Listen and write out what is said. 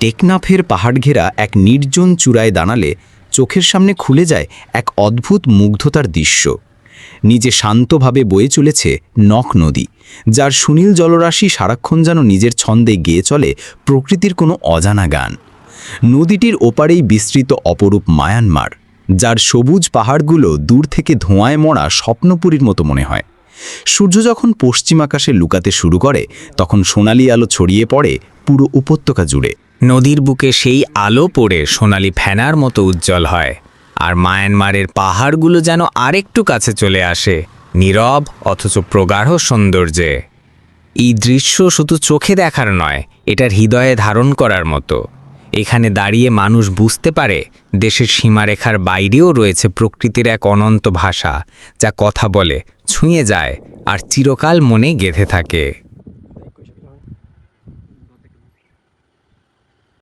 টেকনাফের পাহাড় ঘেরা এক নির্জন চূড়ায় দাঁড়ালে চোখের সামনে খুলে যায় এক অদ্ভুত মুগ্ধতার দৃশ্য। নিজে শান্তভাবে বয়ে চলেছে নখ নদী, যার সুনীল জলরাশি সারাক্ষণ যেন নিজের ছন্দে গেয়ে চলে প্রকৃতির কোনো অজানা গান। নদীটির ওপারেই বিস্তৃত অপরূপ মায়ানমার, যার সবুজ পাহাড়গুলো দূর থেকে ধোঁয়ায় মরা স্বপ্নপুরীর মতো মনে হয়। সূর্য যখন পশ্চিম আকাশে লুকাতে শুরু করে, তখন সোনালি আলো ছড়িয়ে পড়ে পুরো উপত্যকা জুড়ে। নদীর বুকে সেই আলো পড়ে সোনালি ফেনার মতো উজ্জ্বল হয়, আর মায়ানমারের পাহাড়গুলো যেন আরেকটু কাছে চলে আসে, নীরব অথচ প্রগাঢ় সৌন্দর্যে। এই দৃশ্য শুধু চোখে দেখার নয়, এটার হৃদয়ে ধারণ করার মতো। এখানে দাঁড়িয়ে মানুষ বুঝতে পারে, দেশের সীমারেখার বাইরেও রয়েছে প্রকৃতির এক অনন্ত ভাষা, যা কথা বলে, ছুঁয়ে যায়, আর চিরকাল মনে গেঁথে থাকে।